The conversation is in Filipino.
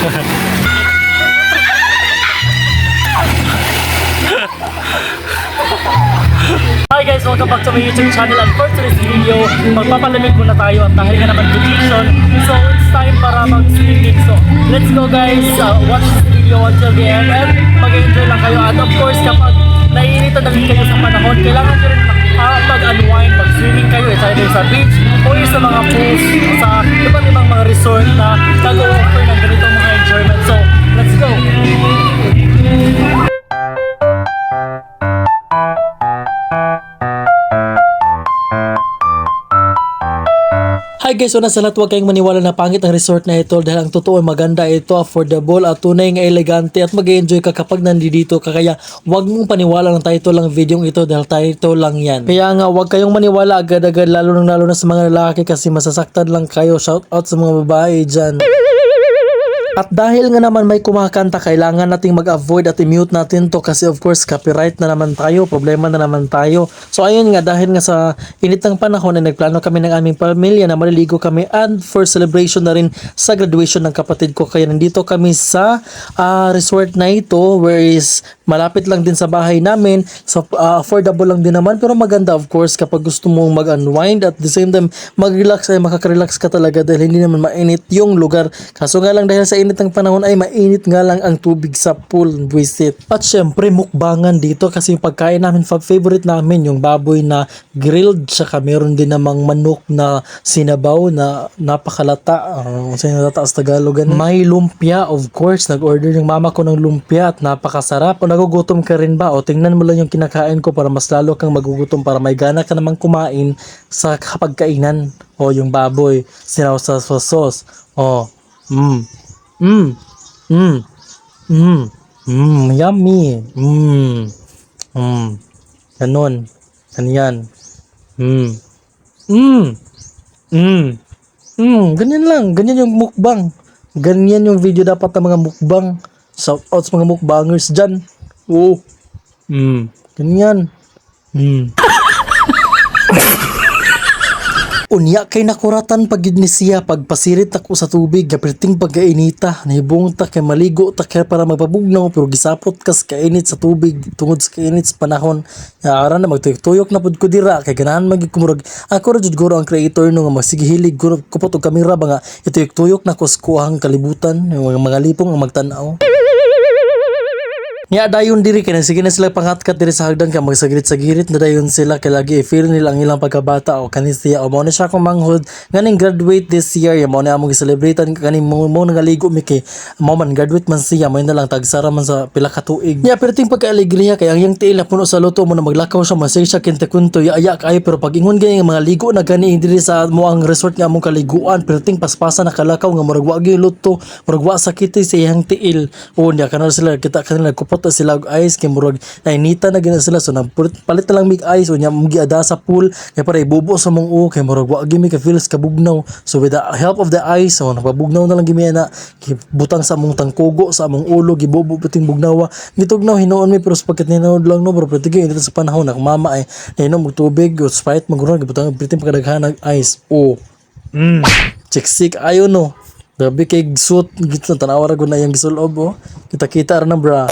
Hi guys, welcome back to my YouTube channel and for today's video, magpapalamig muna tayo at dahil nga naman vacation, so it's time para mag-swimming. So let's go guys, uh, watch this video until the end and mag-enjoy lang kayo. And of course, kapag naiinitan na rin kayo sa panahon, kailangan nyo rin uh, mag-unwind, mag-swimming kayo, it's either sa beach or sa mga pools, sa iba't ibang mga resort na guys, una sa lahat huwag kayong maniwala na pangit ang resort na ito dahil ang totoo ay maganda ito, affordable at tunay nga elegante at mag enjoy ka kapag nandito ka kaya huwag mong paniwala ng title lang video ito dahil title lang yan. Kaya nga huwag kayong maniwala agad-agad lalo nang lalo na sa mga lalaki kasi masasaktan lang kayo. Shout out sa mga babae dyan. At dahil nga naman may kumakanta, kailangan nating mag-avoid at i-mute natin to kasi of course copyright na naman tayo, problema na naman tayo. So ayun nga, dahil nga sa init ng panahon ay nagplano kami ng aming pamilya na maliligo kami and for celebration na rin sa graduation ng kapatid ko. Kaya nandito kami sa ah, resort na ito where is malapit lang din sa bahay namin. So ah, affordable lang din naman pero maganda of course kapag gusto mong mag-unwind at the same time mag-relax ay makaka-relax ka talaga dahil hindi naman mainit yung lugar. Kaso nga lang dahil sa init ng panahon ay mainit nga lang ang tubig sa pool, visit. At syempre mukbangan dito kasi yung pagkain namin fa- favorite namin yung baboy na grilled tsaka meron din namang manok na sinabaw na napakalata. Uh, sinalata sa Tagalog. ganun. May lumpia of course. Nag-order yung mama ko ng lumpia at napakasarap. O nagugutom ka rin ba? O tingnan mo lang yung kinakain ko para mas lalo kang magugutom para may gana ka namang kumain sa kapagkainan. O yung baboy, sinaw sa sa sauce. O, mm, mm, mm, mm, mm, yummy. Mm, mm, ganun. Ganyan. Mm, mm, mm, mm, ganyan lang. Ganyan yung mukbang. Ganyan yung video dapat ng mga mukbang. Shout out sa mga mukbangers dyan. Oo. Mm, ganyan. Mm. Unya kay nakuratan pagid ni siya pagpasirit ako sa tubig gapriting pagkainita nahibong ta kay maligo ta kay para magpabugnaw pero gisapot kas kainit sa tubig tungod sa kainit sa panahon ara na magtuyok-tuyok na pud ko dira kay ganahan magig kumurag ako ra jud guro ang creator no nga magsigihilig guro kupot og kamera ba nga ituyok-tuyok na ko sa kuhang kalibutan yung mga lipong ang magtan-aw Nya dayon diri kay sige na sila panghatkat diri sa hagdan ka magsagirit-sagirit na dayon sila kay lagi i-feel nila ang ilang pagkabata o kanis siya. O mo na siya akong manghod. Nganing graduate this year. Ya mo na among celebrate kaning mo mo nangaligo mi kay mo man graduate man siya. Mo na lang tagsara man sa pila ka tuig. Nya pero ting pagka-alegriya kay ang yang tiil na puno sa luto mo na maglakaw siya masay siya kinte kunto. Ya aya kay pero pag ingon gani mga ligo na gani diri sa mo ang resort nga among kaliguan. Pero ting paspasa na kalakaw nga murag wa gyud luto murag wa sakit sa iyang tiil. O nya kana sila kita kanila kupot na sila og ice kay murag nainita na gina sila. So nagpulit palit na lang mig ice o nya mugi ada sa pool kay para ibubo sa mong u kay murag wa gyud mi ka feels kabugnaw. So with the help of the ice so napabugnaw na lang gimi na butang sa among tangkugo sa among ulo gibubo puting bugnawa. Gitugnaw hinuon mi pero sa pagkat ninood lang no pero tigay dito sa panahon na mama ay nainom og tubig o sprite magurang gibutang priting pagkadaghan ng ice o. Mm. Chiksik ayo no. Grabe kay suot gito tanawa ra gud na yang gisulob oh. Kita-kita ra na bra.